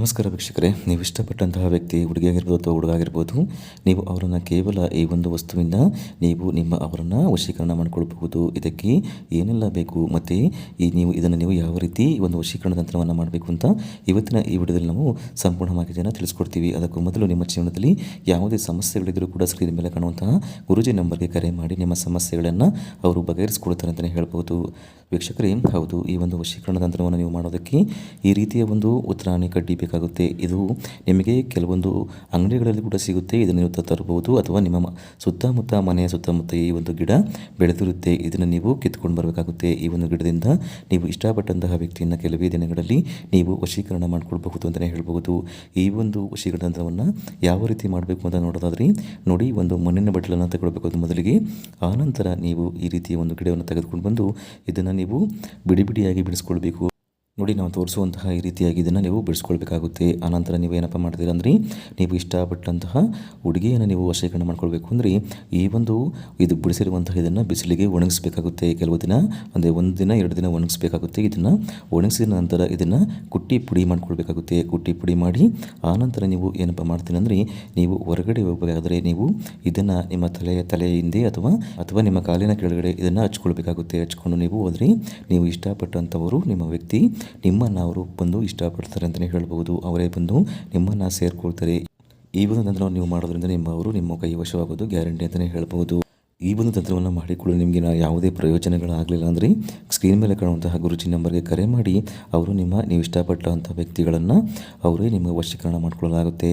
ನಮಸ್ಕಾರ ವೀಕ್ಷಕರೇ, ನೀವು ಇಷ್ಟಪಟ್ಟಂತಹ ವ್ಯಕ್ತಿ, ಹುಡುಗಿಯಾಗಿರ್ಬೋದು ಅಥವಾ ಹುಡುಗ ಆಗಿರ್ಬೋದು ನೀವು ಅವರನ್ನು ಕೇವಲ ಈ ಒಂದು ವಸ್ತುವಿಂದ ನೀವು ನಿಮ್ಮ ಅವರನ್ನು ವಶೀಕರಣ ಮಾಡಿಕೊಳ್ಬಹುದು. ಇದಕ್ಕೆ ಏನೆಲ್ಲ ಬೇಕು ಮತ್ತು ಈ ನೀವು ಇದನ್ನು ನೀವು ಯಾವ ರೀತಿ ಈ ಒಂದು ವಶೀಕರಣ ತಂತ್ರವನ್ನು ಮಾಡಬೇಕು ಅಂತ ಇವತ್ತಿನ ಈ ವಿಡಿಯೋದಲ್ಲಿ ನಾವು ಸಂಪೂರ್ಣ ಮಾಹಿತಿಯನ್ನು ತಿಳಿಸ್ಕೊಡ್ತೀವಿ. ಅದಕ್ಕೂ ಮೊದಲು ನಿಮ್ಮ ಜೀವನದಲ್ಲಿ ಯಾವುದೇ ಸಮಸ್ಯೆಗಳಿದ್ದರೂ ಕೂಡ ಸ್ಕ್ರೀನ್ ಮೇಲೆ ಕಾಣುವಂತಹ ಗುರುಜಿ ನಂಬರ್ಗೆ ಕರೆ ಮಾಡಿ ನಿಮ್ಮ ಸಮಸ್ಯೆಗಳನ್ನು ಅವರು ಬಗೆಹರಿಸ್ಕೊಳ್ತಾರೆ ಅಂತಲೇ ಹೇಳ್ಬೋದು. ವೀಕ್ಷಕರೇ, ಹೌದು, ಈ ಒಂದು ವಶೀಕರಣ ತಂತ್ರವನ್ನು ನೀವು ಮಾಡೋದಕ್ಕೆ ಈ ರೀತಿಯ ಒಂದು ಉತ್ತರಾಣಿ ಕಡ್ಡಿ ಬೇಕಾಗುತ್ತೆ. ಇದು ನಿಮಗೆ ಕೆಲವೊಂದು ಅಂಗಡಿಗಳಲ್ಲಿ ಕೂಡ ಸಿಗುತ್ತೆ. ಇದನ್ನು ನೀವು ತರಬಹುದು ಅಥವಾ ನಿಮ್ಮ ಸುತ್ತಮುತ್ತ ಮನೆಯ ಸುತ್ತಮುತ್ತ ಈ ಒಂದು ಗಿಡ ಬೆಳೆದಿರುತ್ತೆ. ಇದನ್ನು ನೀವು ಕಿತ್ಕೊಂಡು ಬರಬೇಕಾಗುತ್ತೆ. ಈ ಒಂದು ಗಿಡದಿಂದ ನೀವು ಇಷ್ಟಪಟ್ಟಂತಹ ವ್ಯಕ್ತಿಯನ್ನು ಕೆಲವೇ ದಿನಗಳಲ್ಲಿ ನೀವು ವಶೀಕರಣ ಮಾಡಿಕೊಳ್ಬಹುದು ಅಂತಲೇ ಹೇಳ್ಬಹುದು. ಈ ಒಂದು ವಶೀಕರಣ ತಂತ್ರವನ್ನು ಯಾವ ರೀತಿ ಮಾಡಬೇಕು ಅಂತ ನೋಡೋದಾದ್ರೆ, ನೋಡಿ ಒಂದು ಮಣ್ಣಿನ ಬಟ್ಟಲನ್ನು ತಗೊಳ್ಬೇಕು ಮೊದಲಿಗೆ. ಆನಂತರ ನೀವು ಈ ರೀತಿಯ ಒಂದು ಗಿಡವನ್ನು ತೆಗೆದುಕೊಂಡು ಬಂದು ಇದನ್ನು ನೀವು ಬಿಡಿ ಬಿಡಿಯಾಗಿ ಬಿಡಿಸ್ಕೊಳ್ಬೇಕು ನೋಡಿ, ನಾವು ತೋರಿಸುವಂತಹ ಈ ರೀತಿಯಾಗಿ ಇದನ್ನು ನೀವು ಬಿಡಿಸ್ಕೊಳ್ಬೇಕಾಗುತ್ತೆ. ಆನಂತರ ನೀವು ಏನಪ್ಪ ಮಾಡ್ತೀರಾ ಅಂದರೆ, ನೀವು ಇಷ್ಟಪಟ್ಟಂತಹ ಹುಡುಗಿಯನ್ನು ನೀವು ವಶೀಕರಣ ಮಾಡ್ಕೊಳ್ಬೇಕು ಅಂದರೆ, ಈ ಒಂದು ಇದು ಬಿಡಿಸಿರುವಂತಹ ಇದನ್ನು ಬಿಸಿಲಿಗೆ ಒಣಗಿಸ್ಬೇಕಾಗುತ್ತೆ. ಕೆಲವು ದಿನ ಅಂದರೆ ಒಂದು ದಿನ, ಎರಡು ದಿನ ಒಣಗಿಸ್ಬೇಕಾಗುತ್ತೆ. ಇದನ್ನು ಒಣಗಿಸಿದ ನಂತರ ಇದನ್ನು ಕುಟ್ಟಿ ಪುಡಿ ಮಾಡ್ಕೊಳ್ಬೇಕಾಗುತ್ತೆ. ಕುಟ್ಟಿ ಪುಡಿ ಮಾಡಿ ಆನಂತರ ನೀವು ಏನಪ್ಪ ಮಾಡ್ತೀನಿ ಅಂದರೆ, ನೀವು ಹೊರಗಡೆ ಹೋಗಬೇಕಾದ್ರೆ ನೀವು ಇದನ್ನು ನಿಮ್ಮ ತಲೆಯ ತಲೆಯ ಹಿಂದೆ ಅಥವಾ ಅಥವಾ ನಿಮ್ಮ ಕಾಲಿನ ಕೆಳಗಡೆ ಇದನ್ನು ಹಚ್ಕೊಳ್ಬೇಕಾಗುತ್ತೆ. ಹಚ್ಕೊಂಡು ನೀವು ಹೋದರೆ, ನೀವು ಇಷ್ಟಪಟ್ಟಂಥವರು ನಿಮ್ಮ ವ್ಯಕ್ತಿ ನಿಮ್ಮನ್ನು ಅವರು ಬಂದು ಇಷ್ಟಪಡ್ತಾರೆ ಅಂತಲೇ ಹೇಳ್ಬೋದು. ಅವರೇ ಬಂದು ನಿಮ್ಮನ್ನು ಸೇರ್ಕೊಳ್ತಾರೆ. ಈ ಒಂದು ತಂತ್ರವನ್ನು ನೀವು ಮಾಡೋದ್ರಿಂದ ನಿಮ್ಮ ಅವರು ನಿಮ್ಮ ಕೈ ವಶವಾಗೋದು ಗ್ಯಾರಂಟಿ ಅಂತಲೇ ಹೇಳ್ಬೋದು. ಈ ಒಂದು ತಂತ್ರವನ್ನು ಮಾಡಿಕೊಳ್ಳಲು ನಿಮಗೆ ಯಾವುದೇ ಪ್ರಯೋಜನಗಳಾಗಲಿಲ್ಲ ಅಂದರೆ ಸ್ಕ್ರೀನ್ ಮೇಲೆ ಕಾಣುವಂತಹ ಗುರುಜಿ ನಂಬರ್ಗೆ ಕರೆ ಮಾಡಿ, ಅವರು ನಿಮ್ಮ ನೀವು ಇಷ್ಟಪಟ್ಟಂಥ ವ್ಯಕ್ತಿಗಳನ್ನು ಅವರೇ ನಿಮ್ಮ ವಶೀಕರಣ ಮಾಡಿಕೊಳ್ಳಲಾಗುತ್ತೆ.